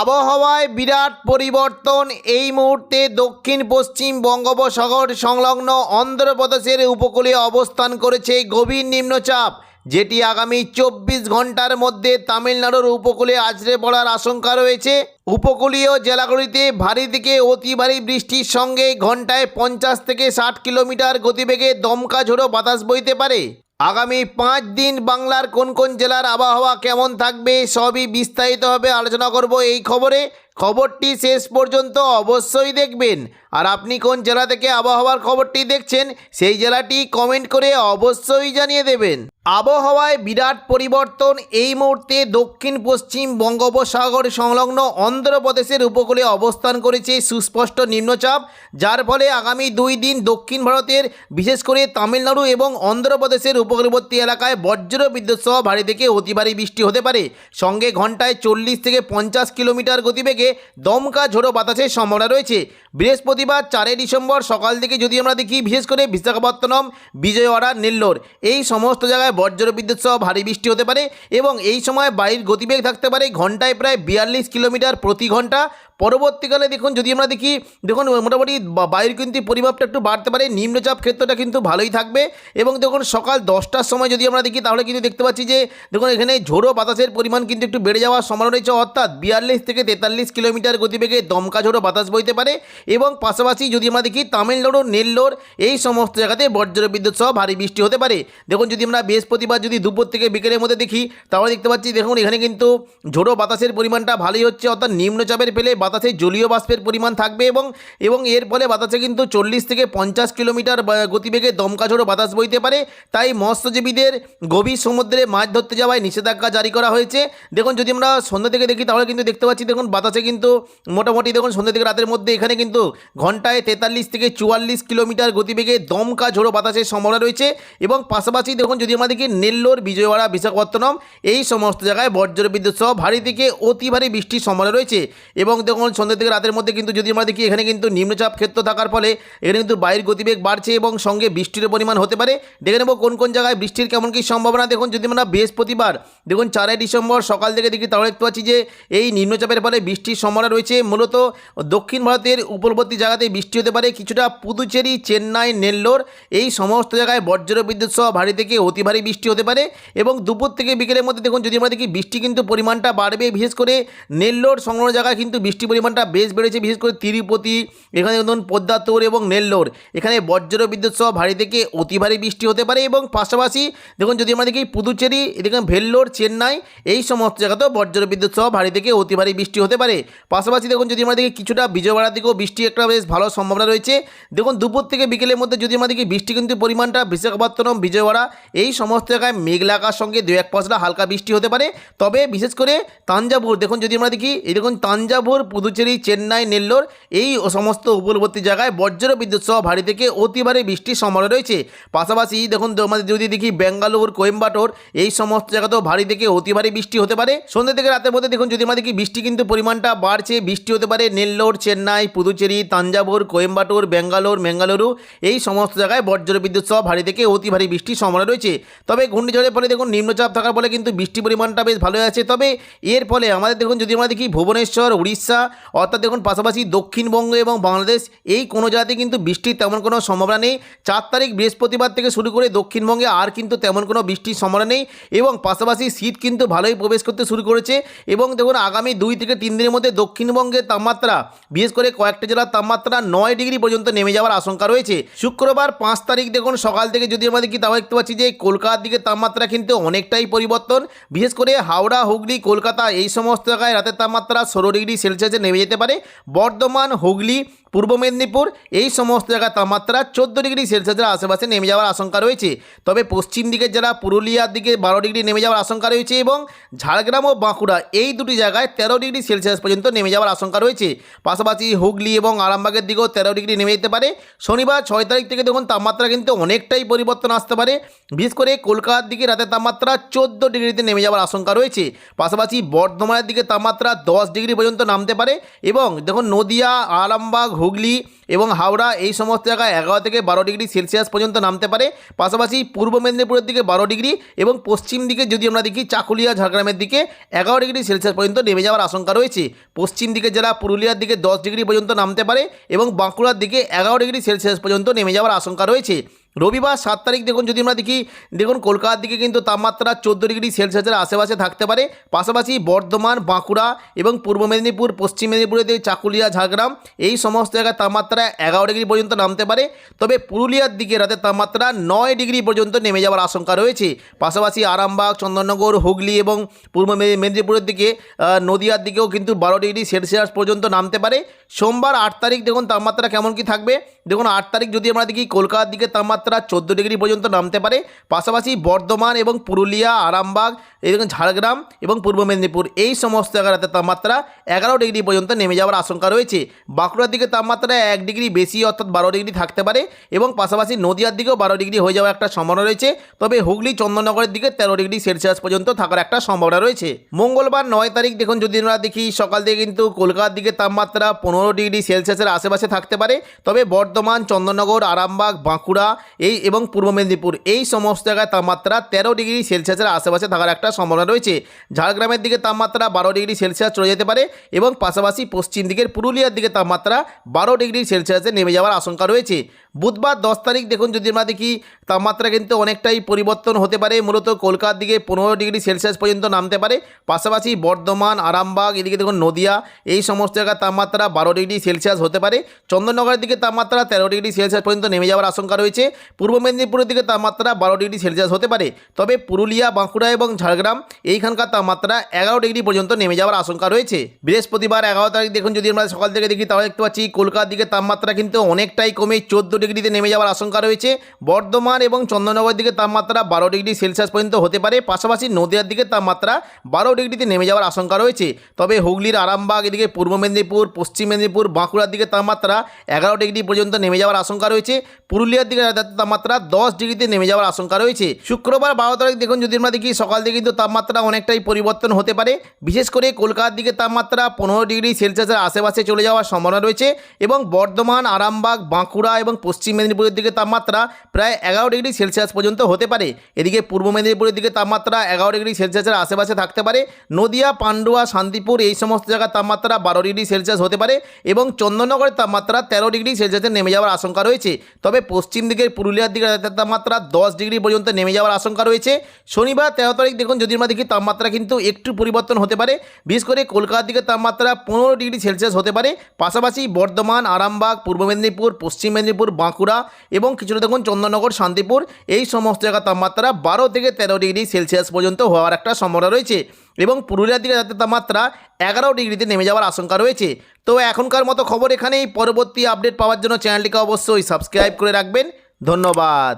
আবহাওয়ায় বিরাট পরিবর্তন। এই মুহূর্তে দক্ষিণ, পশ্চিম বঙ্গোপসাগর সংলগ্ন অন্ধ্রপ্রদেশের উপকূলে অবস্থান করেছে গভীর নিম্নচাপ, যেটি আগামী চব্বিশ ঘণ্টার মধ্যে তামিলনাড়ুর উপকূলে আছড়ে পড়ার আশঙ্কা রয়েছে। উপকূলীয় জেলাগুলিতে ভারী থেকে অতি ভারী বৃষ্টির সঙ্গে ঘন্টায় পঞ্চাশ থেকে ষাট কিলোমিটার গতিবেগে দমকা ঝোড়ো বাতাস বইতে পারে। আগামী পাঁচ দিন বাংলার কোন কোন জেলার আবহাওয়া কেমন থাকবে সবই বিস্তারিতভাবে আলোচনা করব এই খবরে। খবরটি শেষ পর্যন্ত অবশ্যই দেখবেন। আর আপনি কোন জেলা থেকে আবহাওয়ার খবরটি দেখছেন, সেই জেলাটি কমেন্ট করে অবশ্যই জানিয়ে দেবেন। আবহাওয়ায় বিরাট পরিবর্তন এই মুহূর্তে দক্ষিণ, পশ্চিম বঙ্গোপসাগর সংলগ্ন অন্ধ্রপ্রদেশের উপকূলে অবস্থান করেছে সুস্পষ্ট নিম্নচাপ, যার ফলে আগামী দুই দিন দক্ষিণ ভারতের, বিশেষ করে তামিলনাড়ু এবং অন্ধ্রপ্রদেশের উপকূলবর্তী এলাকায় বজ্র বিদ্যুৎ সহ ভারী থেকে অতি ভারী বৃষ্টি হতে পারে। সঙ্গে ঘন্টায় চল্লিশ থেকে পঞ্চাশ কিলোমিটার গতিবেগে দমকা ঝোড়ো বাতাসের সম্ভাবনা রয়েছে। বৃহস্পতিবার চারই ডিসেম্বর সকাল থেকে যদি আমরা দেখি, বিশেষ করে বিশাখাপত্তনম, বিজয়ওয়াড়া, নেল্লোর, এই সমস্ত জায়গায় বজ্র বিদ্যুৎ সহ ভারী বৃষ্টি হতে পারে এবং এই সময় বায়ুর গতিবেগ থাকতে পারে ঘন্টায় প্রায় বিয়াল্লিশ কিলোমিটার প্রতি ঘণ্টা। পরবর্তীকালে দেখুন, যদি আমরা দেখি, দেখুন, মোটামুটি বায়ুর কিন্তু পরিমাপটা একটু বাড়তে পারে, নিম্নচাপ ক্ষেত্রটা কিন্তু ভালোই থাকবে এবং দেখুন, সকাল দশটার সময় যদি আমরা দেখি, তাহলে কিন্তু দেখতে পাচ্ছি যে, দেখুন, এখানে ঝোড়ো বাতাসের পরিমাণ কিন্তু একটু বেড়ে যাওয়ার সম্ভাবনা রয়েছে। অর্থাৎ বিয়াল্লিশ থেকে তেতাল্লিশ কিলোমিটার গতিবেগে দমকা ঝোড়ো বাতাস বইতে পারে এবং পাশাপাশি যদি আমরা দেখি, তামিলনাড়ু, নেল্লোর এই সমস্ত জায়গাতে বজ্র বিদ্যুৎ সহ ভারী বৃষ্টি হতে পারে। দেখুন, যদি আমরা বৃহস্পতিবার যদি দুপুর থেকে বিকেলের মধ্যে দেখি, তাহলে দেখতে পাচ্ছি, দেখুন, এখানে কিন্তু ঝোড়ো বাতাসের পরিমাণটা ভালোই হচ্ছে। অর্থাৎ নিম্নচাপের ফেলে বাতাসে জলীয় বাষ্পের পরিমাণ থাকবে এবং এবং এর ফলে বাতাসে কিন্তু চল্লিশ থেকে পঞ্চাশ কিলোমিটার গতিবেগে দমকা ঝোড়ো বাতাস বইতে পারে। তাই মৎস্যজীবীদের গভীর সমুদ্রে মাছ ধরতে যাওয়ায় নিষেধাজ্ঞা জারি করা হয়েছে। দেখুন, যদি আমরা সন্ধ্যা থেকে দেখি, তাহলে কিন্তু দেখতে পাচ্ছি, দেখুন, বাতাসে কিন্তু মোটামুটি, দেখুন, সন্ধ্যা থেকে রাতের মধ্যে এখানে কিন্তু ঘন্টায় তেতাল্লিশ থেকে চুয়াল্লিশ কিলোমিটার গতিবেগে দমকা ঝোড়ো বাতাসের সম্ভাবনা রয়েছে। এবং পাশাপাশি দেখুন, যদি আমরা দেখি, নেল্লোর, বিজয়ওয়াড়া, বিশাখাপত্তনম, এই সমস্ত জায়গায় বজ্র বিদ্যুৎ সহ ভারী থেকে অতি ভারী বৃষ্টির সম্ভাবনা রয়েছে। এবং দেখুন সন্ধ্যা থেকে রাতের মধ্যে কিন্তু যদি আমরা দেখি, এখানে কিন্তু নিম্নচাপ ক্ষেত্র থাকার ফলে এখানে কিন্তু বায়ুর গতিবেগ বাড়ছে এবং সঙ্গে বৃষ্টির পরিমাণ হতে পারে। দেখে নেব কোন কোন জায়গায় বৃষ্টির কেমন কী সম্ভাবনা। দেখুন, যদি আমরা বৃহস্পতিবার, দেখুন চারই ডিসেম্বর সকাল থেকে দেখি, তাহলে দেখতে পাচ্ছি যে এই নিম্নচাপের ফলে বৃষ্টির সম্ভাবনা রয়েছে। মূলত দক্ষিণ ভারতের উপরবর্তী জায়গাতে বৃষ্টি হতে পারে। কিছুটা পুদুচেরি, চেন্নাই, নেল্লোর এই সমস্ত জায়গায় বজ্র বিদ্যুৎ সহ ভারী থেকে অতি ভারী বৃষ্টি হতে পারে এবং দুপুর থেকে বিকেলের মধ্যে দেখুন, যদি আমরা দেখি বৃষ্টি কিন্তু পরিমাণটা বাড়বে। বিশেষ করে নেল্লোর সংলগ্ন জায়গায় কিন্তু বৃষ্টি পরিমাণটা বেশ বেড়েছে, বিশেষ করে তিরুপতি, এখানে ধরুন পদ্মাতুর এবং নেল্লোর। এখানে বজ্র বিদ্যুৎ সহ ভারী থেকে অতি ভারী বৃষ্টি হতে পারে এবং পাশাপাশি দেখুন যদি আমরা দেখি পুদুচেরি দেখুন ভেল্লোর, চেন্নাই, এই সমস্ত জায়গাতেও বজ্র বিদ্যুৎ সহ ভারী থেকে অতি ভারী বৃষ্টি হতে পারে। পাশাপাশি দেখুন যদি আমরা দেখি কিছুটা বিজয়বাড়ার দিকেও বৃষ্টি একটা বেশ ভালো সম্ভাবনা রয়েছে। দেখুন দুপুর থেকে বিকেলের মধ্যে যদি আমরা দেখি বৃষ্টি কিন্তু পরিমাণটা বিশাখাপত্তনম, বিজয়বাড়া, এই সমস্ত জায়গায় মেঘলা আকাশ সঙ্গে দু এক পশলা হালকা বৃষ্টি হতে পারে। তবে বিশেষ করে তাঞ্জাভুর, দেখুন যদি আমরা দেখি, এই দেখুন তাঞ্জাভুর পুদুচেরি, চেন্নাই, নেল্লোর এই সমস্ত উপকূলবর্তী জায়গায় বজ্র বিদ্যুৎ সহ ভারী থেকে অতি ভারী বৃষ্টির সম্ভাবনা রয়েছে। পাশাপাশি দেখুন আমাদের যদি দেখি বেঙ্গালুর, কোয়েম্বাটোর, এই সমস্ত জায়গাতেও ভারী থেকে অতি ভারী বৃষ্টি হতে পারে। সন্ধ্যা থেকে রাতের মধ্যে দেখুন, যদি আমরা দেখি বৃষ্টি কিন্তু পরিমাণটা বাড়ছে, বৃষ্টি হতে পারে নেল্লোর, চেন্নাই, পুদুচেরি, তাঞ্জাভুর, কোয়েম্বাটোর, বেঙ্গালোর, মেঙ্গালুরু, এই সমস্ত জায়গায় বজ্র বিদ্যুৎ সহ ভারী থেকে অতি ভারী বৃষ্টির সম্ভাবনা রয়েছে। তবে ঘূর্ণিঝড়ের ফলে দেখুন, নিম্নচাপ থাকার ফলে কিন্তু বৃষ্টি পরিমাণটা বেশ ভালো আছে। তবে এর ফলে আমাদের দেখুন, যদি আমরা দেখি ভুবনেশ্বর, উড়িষ্যা অর্থাৎ দেখুন, পাশাপাশি দক্ষিণবঙ্গ এবং বাংলাদেশ, এই কোনো জায়গাতে কিন্তু বৃষ্টির তেমন কোনো সম্ভাবনা নেই। চার তারিখ বৃহস্পতিবার থেকে শুরু করে দক্ষিণবঙ্গে আর কিন্তু তেমন কোনো বৃষ্টির সম্ভাবনা নেই এবং পাশাপাশি শীত কিন্তু ভালোই প্রবেশ করতে শুরু করেছে এবং দেখুন, আগামী দুই থেকে তিন দিনের মধ্যে দক্ষিণবঙ্গের তাপমাত্রা, বিশেষ করে কয়েকটা জেলার তাপমাত্রা নয় ডিগ্রি পর্যন্ত নেমে যাওয়ার আশঙ্কা রয়েছে। শুক্রবার পাঁচ তারিখ দেখুন, সকাল থেকে যদি আমরা কি তাও দেখতে পাচ্ছি যে কলকাতার দিকে তাপমাত্রা কিন্তু অনেকটাই পরিবর্তন। বিশেষ করে হাওড়া, হুগলি, কলকাতা এই সমস্ত জায়গায় রাতের তাপমাত্রা ষোলো ডিগ্রি সেলসিয়াসে নেমে যেতে পারে। বর্ধমান হুগলি পূর্ব মেদিনীপুর, এই সমস্ত জায়গার তাপমাত্রা চোদ্দ ডিগ্রি সেলসিয়াসের আশেপাশে নেমে যাওয়ার আশঙ্কা রয়েছে। তবে পশ্চিম দিকের যারা পুরুলিয়ার দিকে বারো ডিগ্রি নেমে যাওয়ার আশঙ্কা রয়েছে এবং ঝাড়গ্রাম ও বাঁকুড়া এই দুটি জায়গায় তেরো ডিগ্রি সেলসিয়াস পর্যন্ত নেমে যাওয়ার আশঙ্কা রয়েছে। পাশাপাশি হুগলি এবং আরামবাগের দিকেও তেরো ডিগ্রি নেমে যেতে পারে। শনিবার ছয় তারিখ থেকে দেখুন তাপমাত্রা কিন্তু অনেকটাই পরিবর্তন আসতে পারে। বিশেষ করে কলকাতার দিকে রাতের তাপমাত্রা চোদ্দ ডিগ্রিতে নেমে যাওয়ার আশঙ্কা রয়েছে। পাশাপাশি বর্ধমানের দিকে তাপমাত্রা দশ ডিগ্রি পর্যন্ত নামতে পারে এবং দেখুন নদিয়া, আরামবাগ হুগলি এবং হাওড়া এই সমস্ত জায়গায় এগারো থেকে বারো ডিগ্রি সেলসিয়াস পর্যন্ত নামতে পারে। পাশাপাশি পূর্ব মেদিনীপুরের দিকে বারো ডিগ্রি এবং পশ্চিম দিকে যদি আমরা দেখি চাকুলিয়া, ঝাড়গ্রামের দিকে এগারো ডিগ্রি সেলসিয়াস পর্যন্ত নেমে যাওয়ার আশঙ্কা রয়েছে। পশ্চিম দিকে জেলা পুরুলিয়ার দিকে দশ ডিগ্রি পর্যন্ত নামতে পারে এবং বাঁকুড়ার দিকে এগারো ডিগ্রি সেলসিয়াস পর্যন্ত নেমে যাওয়ার আশঙ্কা রয়েছে। রবিবার সাত তারিখ দেখুন, যদি আমরা দেখি, দেখুন কলকাতার দিকে কিন্তু তাপমাত্রা চোদ্দ ডিগ্রি সেলসিয়াসের আশেপাশে থাকতে পারে। পাশাপাশি বর্ধমান, বাঁকুড়া এবং পূর্ব মেদিনীপুর, পশ্চিম মেদিনীপুরের দিকে চাকুলিয়া, ঝাড়গ্রাম, এই সমস্ত জায়গায় তাপমাত্রা এগারো ডিগ্রি পর্যন্ত নামতে পারে। তবে পুরুলিয়ার দিকে রাতের তাপমাত্রা নয় ডিগ্রি পর্যন্ত নেমে যাওয়ার আশঙ্কা রয়েছে। পাশাপাশি আরামবাগ, চন্দননগর, হুগলি এবং পূর্ব মেদিনীপুরের দিকে নদিয়ার দিকেও কিন্তু বারো ডিগ্রি সেলসিয়াস পর্যন্ত নামতে পারে। সোমবার আট তারিখ দেখুন, তাপমাত্রা কেমন কি থাকবে? দেখুন, আট তারিখ যদি আমরা দেখি, কলকাতার দিকে তাপমাত্রা চোদ্দ ডিগ্রি পর্যন্ত নামতে পারে। পাশাপাশি বর্ধমান এবং পুরুলিয়া, আরামবাগ এরকম ঝাড়গ্রাম এবং পূর্ব মেদিনীপুর এই সমস্ত জায়গাতে তাপমাত্রা এগারো ডিগ্রি পর্যন্ত নেমে যাওয়ার আশঙ্কা রয়েছে। বাঁকুড়ার দিকে তাপমাত্রা এক ডিগ্রি বেশি অর্থাৎ বারো ডিগ্রি থাকতে পারে এবং পাশাপাশি নদিয়ার দিকেও বারো ডিগ্রি হয়ে যাওয়ার একটা সম্ভাবনা রয়েছে। তবে হুগলি, চন্দননগরের দিকে তেরো ডিগ্রি সেলসিয়াস পর্যন্ত থাকার একটা সম্ভাবনা রয়েছে। মঙ্গলবার নয় তারিখ দেখুন যদি আমরা দেখি, সকাল থেকে কিন্তু কলকাতার দিকে তাপমাত্রা পনেরো ডিগ্রি সেলসিয়াসের আশেপাশে থাকতে পারে। তবে বর্ধমান, চন্দননগর, আরামবাগ, বাঁকুড়া এই এবং পূর্ব মেদিনীপুর, এই সমস্ত জায়গায় তাপমাত্রা তেরো ডিগ্রি সেলসিয়াসের আশেপাশে থাকার একটা সম্ভাবনা রয়েছে। ঝাড়গ্রামের দিকে তাপমাত্রা বারো ডিগ্রি সেলসিয়াস চলে যেতে পারে এবং পাশাপাশি পশ্চিম দিকের পুরুলিয়ার দিকে তাপমাত্রা বারো ডিগ্রি সেলসিয়াসে নেমে যাওয়ার আশঙ্কা রয়েছে। বুধবার দশ তারিখ দেখুন, যদি আমরা দেখি, তাপমাত্রা কিন্তু অনেকটাই পরিবর্তন হতে পারে। মূলত কলকাতার দিকে পনেরো ডিগ্রি সেলসিয়াস পর্যন্ত নামতে পারে। পাশাপাশি বর্ধমান, আরামবাগ, এদিকে দেখুন, নদিয়া, এই সমস্ত জায়গার তাপমাত্রা বারো ডিগ্রি সেলসিয়াস হতে পারে। চন্দননগরের দিকে তাপমাত্রা তেরো ডিগ্রি সেলসিয়াস পর্যন্ত নেমে যাওয়ার আশঙ্কা রয়েছে। পূর্ব মেদিনীপুরের দিকে তাপমাত্রা বারো ডিগ্রি সেলসিয়াস হতে পারে। তবে পুরুলিয়া, বাঁকুড়া এবং ঝাড়গ্রাম, এইখানকার তাপমাত্রা এগারো ডিগ্রি পর্যন্ত নেমে যাওয়ার আশঙ্কা রয়েছে। বৃহস্পতিবার এগারো তারিখ দেখুন, যদি আমরা সকাল থেকে দেখি, তাহলে দেখতে পাচ্ছি, কলকাতার দিকে তাপমাত্রা কিন্তু অনেকটাই কমে, চোদ্দ ডিগ্রিতে নেমে যাওয়ার আশঙ্কা রয়েছে। বর্ধমান এবং চন্দননগরের দিকে তাপমাত্রা বারো ডিগ্রি সেলসিয়াস পর্যন্ত হতে পারে। পাশাপাশি নদিয়ার দিকে তাপমাত্রা বারো ডিগ্রিতে নেমে যাওয়ার আশঙ্কা রয়েছে। তবে হুগলির আরামবাগ, এদিকে পূর্ব মেদিনীপুর, পশ্চিম মেদিনীপুর, বাঁকুড়ার দিকে তাপমাত্রা এগারো ডিগ্রি পর্যন্ত নেমে যাওয়ার আশঙ্কা রয়েছে। পুরুলিয়ার দিকে তাপমাত্রা দশ ডিগ্রিতে নেমে যাওয়ার আশঙ্কা রয়েছে। শুক্রবার বারো তারিখ দেখুন, যদি আমরা দেখি, সকাল থেকে কিন্তু তাপমাত্রা অনেকটাই পরিবর্তন হতে পারে। বিশেষ করে কলকাতার দিকে তাপমাত্রা পনেরো ডিগ্রি সেলসিয়াসের আশেপাশে চলে যাওয়ার সম্ভাবনা রয়েছে। এবং বর্ধমান, আরামবাগ, বাঁকুড়া এবং পশ্চিম মেদিনীপুরের দিকে তাপমাত্রা প্রায় এগারো ডিগ্রি সেলসিয়াস পর্যন্ত হতে পারে। এদিকে পূর্ব মেদিনীপুরের দিকে তাপমাত্রা এগারো ডিগ্রি সেলসিয়াসের আশেপাশে থাকতে পারে। নদিয়া, পান্ডুয়া, শান্তিপুর এই সমস্ত জায়গার তাপমাত্রা বারো ডিগ্রি সেলসিয়াস হতে পারে এবং চন্দননগরের তাপমাত্রা তেরো ডিগ্রি সেলসিয়াসে নেমে যাওয়ার আশঙ্কা রয়েছে। তবে পশ্চিম দিকের পুরুলিয়ার দিকে তাপমাত্রা দশ ডিগ্রি পর্যন্ত নেমে যাওয়ার আশঙ্কা রয়েছে। শনিবার তেরো তারিখ দেখুন যদি আমরা দেখি তাপমাত্রা কিন্তু একটু পরিবর্তন হতে পারে। বিশেষ করে কলকাতার দিকে তাপমাত্রা পনেরো ডিগ্রি সেলসিয়াস হতে পারে। পাশাপাশি বর্ধমান, আরামবাগ, পূর্ব মেদিনীপুর, পশ্চিম মেদিনীপুর বাঁকুড়া এবং কিছুটা দেখুন চন্দননগর, শান্তিপুর, এই সমস্ত জায়গার তাপমাত্রা বারো থেকে তেরো ডিগ্রি সেলসিয়াস পর্যন্ত হওয়ার একটা সম্ভাবনা রয়েছে এবং পুরুলিয়ার দিকে রাতের তাপমাত্রা এগারো ডিগ্রিতে নেমে যাওয়ার আশঙ্কা রয়েছে। তো এখনকার মতো খবর এখানেই, পরবর্তী আপডেট পাওয়ার জন্য চ্যানেলটিকে অবশ্যই সাবস্ক্রাইব করে রাখবেন। ধন্যবাদ।